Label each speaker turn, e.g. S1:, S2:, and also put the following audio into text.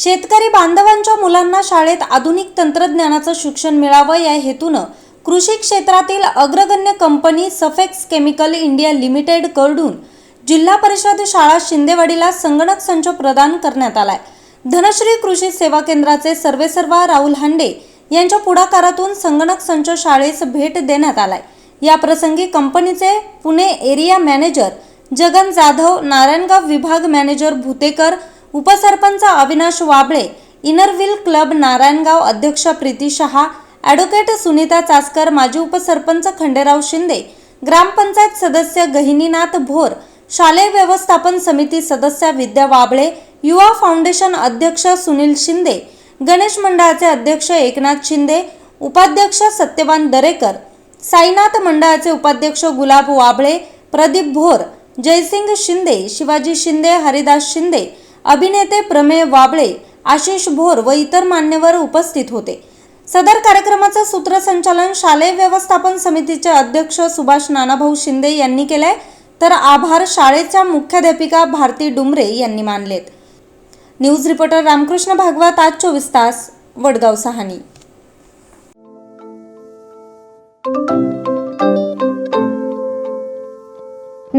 S1: शेतकरी बांधवांच्या मुलांना शाळेत आधुनिक तंत्रज्ञानाचं शिक्षण मिळावं या हेतूनं कृषी क्षेत्रातील अग्रगण्य कंपनी सफेक्स केमिकल इंडिया लिमिटेडकडून जिल्हा परिषद शाळा शिंदेवाडीला संगणक संच प्रदान करण्यात आलाय. धनश्री कृषी सेवा केंद्राचे सर्वेसर्वा राहुल हांडे यांच्या पुढाकारातून संगणक संच शाळेस भेट देण्यात आलाय. या प्रसंगी कंपनीचे पुणे एरिया मॅनेजर जगन जाधव नारायणगाव विभाग मॅनेजर भुतेकर उपसरपंच Avinash Wable Inner Wheel club Narayangaon अध्यक्ष प्रीती शहा ॲडव्होकेट सुनीता चासकर माजी उपसरपंच खंडेराव शिंदे ग्रामपंचायत सदस्य गहिनीनाथ भोर शालेय व्यवस्थापन समिती सदस्य विद्या वाबळे युवा फाउंडेशन अध्यक्ष सुनील शिंदे गणेश मंडळाचे अध्यक्ष एकनाथ शिंदे उपाध्यक्ष सत्यवान दरेकर साईनाथ मंडळाचे उपाध्यक्ष गुलाब वाबळे प्रदीप भोर जयसिंग शिंदे शिवाजी शिंदे हरिदास शिंदे अभिनेते प्रमेय वाबळे आशिष भोर व इतर मान्यवर उपस्थित होते. सदर कार्यक्रमाचं सूत्रसंचालन शालेय व्यवस्थापन समितीचे अध्यक्ष सुभाष नानाभाऊ शिंदे यांनी केलंय. तर आभार शाळेच्या मुख्याध्यापिका भारती डुमरे यांनी मानलेत. न्यूज रिपोर्टर रामकृष्ण भागवत आज चोवीस तास वडगाव सहानी.